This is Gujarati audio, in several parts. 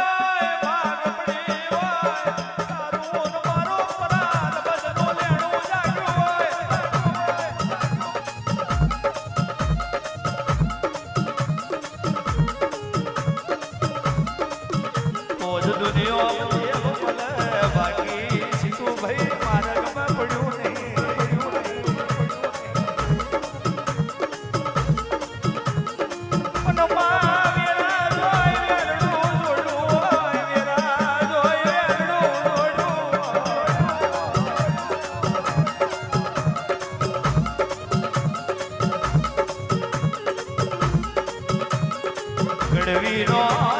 é তীরা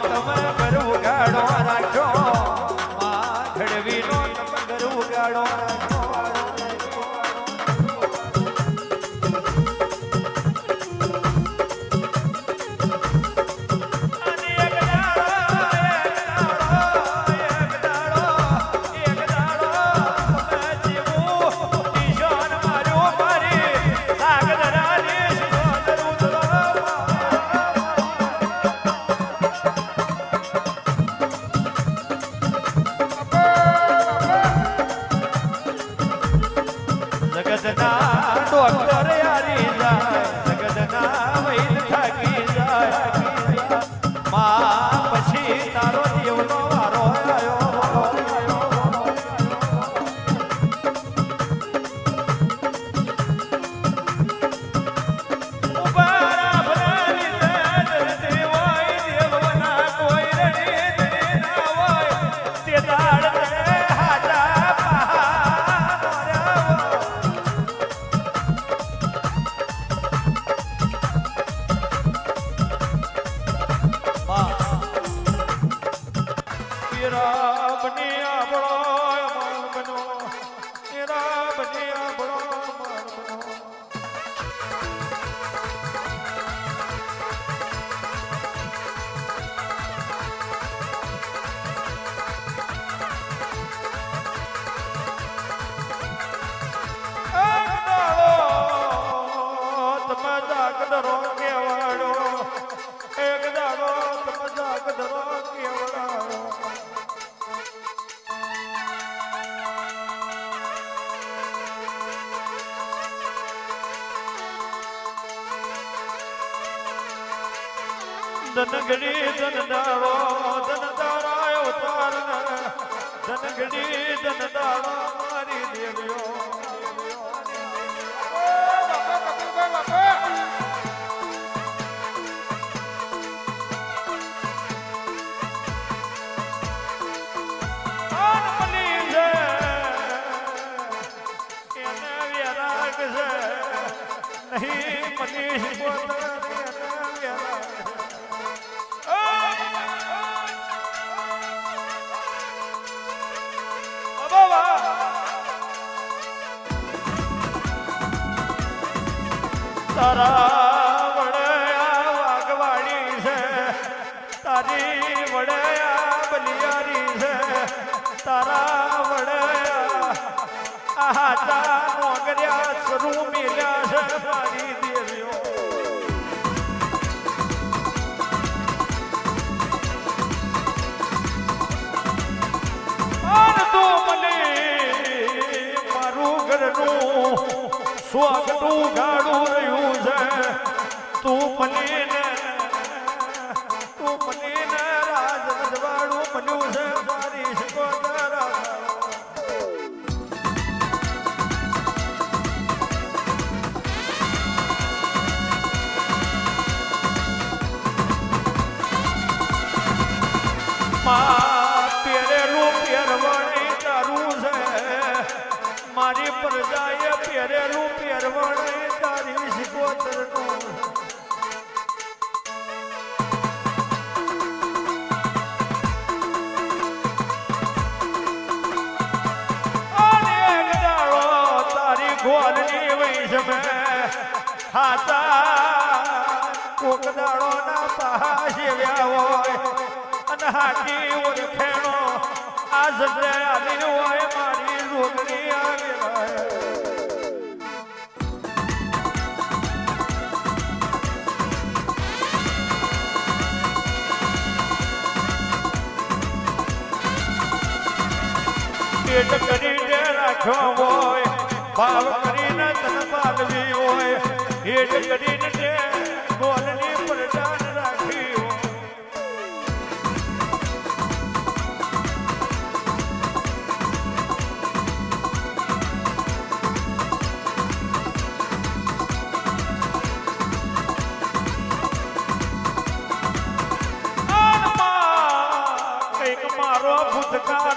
તે ધનગડી ધનદારો ધનદાળા અવતાર ધનગડી ધનદારો મારી દેવ્યો નહીં મનીષ પોતાને તારા વડયા વાઘવાડી છે તારી વડયા બલિયારી છે. તારા વડયા આ હાથા નોકર્યા શરૂ મેલ્યા છે. મારી દેવીઓ સ્વાગતું ગાડું રહ્યું છે. તું મને તું મને રાજ બન્યું છે. શિકોતરમાં મારી પ્રજાએ પહેરેલું પહેરવણી તારી વૈષમે હાતા હોય. અને હાથી ઓળખેણો આ આવી હોય મારી પેટ કરીને રાખ્યો હોય ભાવ કરીને તન પાલવી હોય. હેઠ કરીને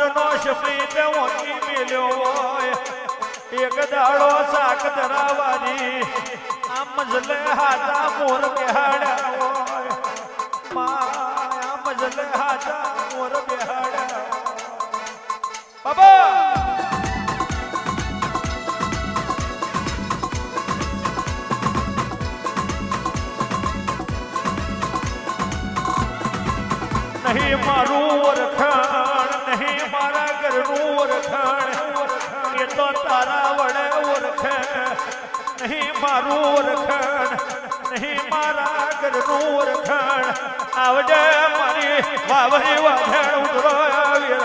ભૂતકાળનો શબ્દ ઓછી મેલ્યો હોય. એક દાડો સાક ધરાવાની આમ જલે હાથા મોર બેહાડ્યા હોય. માં, આ મજલે હાથા મોર બેહાડ્યા બાબા! નહીં મારું તારા વડે ઓળખે. નહીં મારું ઓળખાણ, નહીં મારા ઘરનું ઓળખાણ. આવજે મારી વાવરી વાઢેણ ઉતરો આવી